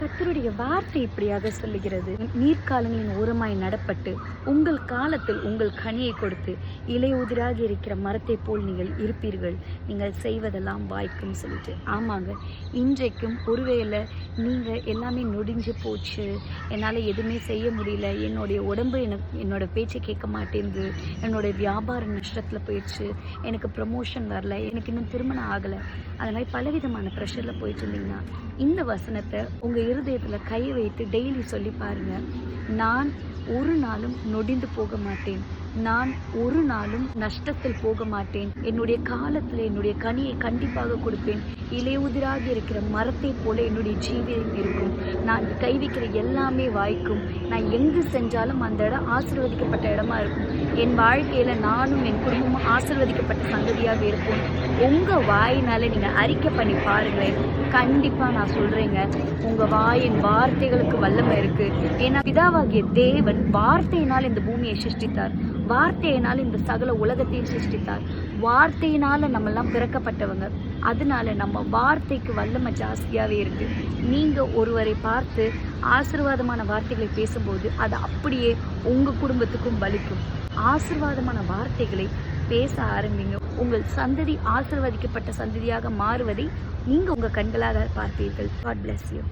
கத்தருடைய வார்த்தை இப்படியாக சொல்லுகிறது. நீர்க்காலங்களின் ஓரமாய் நடப்பட்டு உங்கள் காலத்தில் உங்கள் கனியை கொடுத்து இலை உதிராக இருக்கிற மரத்தை போல் நீங்கள் இருப்பீர்கள். நீங்கள் செய்வதெல்லாம் வாய்க்கும் சொல்லிட்டு. ஆமாங்க இன்றைக்கும் ஒருவேளை நீங்கள் எல்லாமே நொடிஞ்சு போச்சு. என்னால் எதுவுமே செய்ய முடியல. என்னுடைய உடம்பு எனக்கு என்னோட பேச்சை கேட்க மாட்டேங்குது. என்னோட வியாபார நஷ்டத்தில் போயிடுச்சு. எனக்கு ப்ரமோஷன் வரல. எனக்கு இன்னும் திருமணம் ஆகலை. அது மாதிரி பலவிதமான ப்ரெஷரில் போயிட்டு இருந்தீங்கன்னா இந்த வசனத்தை உங்கள் இருதயத்தில் கை வைத்து டெய்லி சொல்லி பாருங்க. நான் ஒரு நாளும் நொடிந்து போக மாட்டேன். நான் ஒரு நாளும் நஷ்டத்தில் போக மாட்டேன். என்னுடைய காலத்தில் என்னுடைய கனியை கண்டிப்பாக கொடுப்பேன். இலையுதிராக இருக்கிற மரத்தை போல என்னுடைய ஜீவியம் இருக்கும். நான் கை வைக்கிற எல்லாமே வாய்க்கும். நான் எங்கு செஞ்சாலும் அந்த இடம் ஆசிர்வதிக்கப்பட்ட இடமா இருக்கும். என் வாழ்க்கையில் நானும் என் குடும்பமும் ஆசீர்வதிக்கப்பட்ட சங்கதியாக இருப்போம். உங்கள் வாயினால் நீங்கள் அறிக்கை பண்ணி பாருங்களேன். கண்டிப்பாக நான் சொல்கிறேங்க உங்கள் வாயின் வார்த்தைகளுக்கு வல்லமை இருக்குது ஏன்னா பிதாவாகிய தேவன் வார்த்தையினால் இந்த பூமியை சிருஷ்டித்தார். வார்த்தையினால் இந்த சகல உலகத்தையும் சிருஷ்டித்தார். வார்த்தையினால் நம்மெல்லாம் பிறக்கப்பட்டவங்க. அதனால நம்ம வார்த்தைக்கு வல்லமை ஜாஸ்தியாகவே இருக்குது நீங்கள் ஒருவரை பார்த்து ஆசீர்வாதமான வார்த்தைகளை பேசும்போது அது அப்படியே உங்கள் குடும்பத்துக்கும் பலிக்கும் ஆசீர்வாதமான வார்த்தைகளை பேச ஆரம்பிங்க. உங்கள் சந்ததி ஆசிர்வதிக்கப்பட்ட சந்ததியாக மாறுவதை நீங்க உங்க கண்களாக பார்ப்பீர்கள். God bless you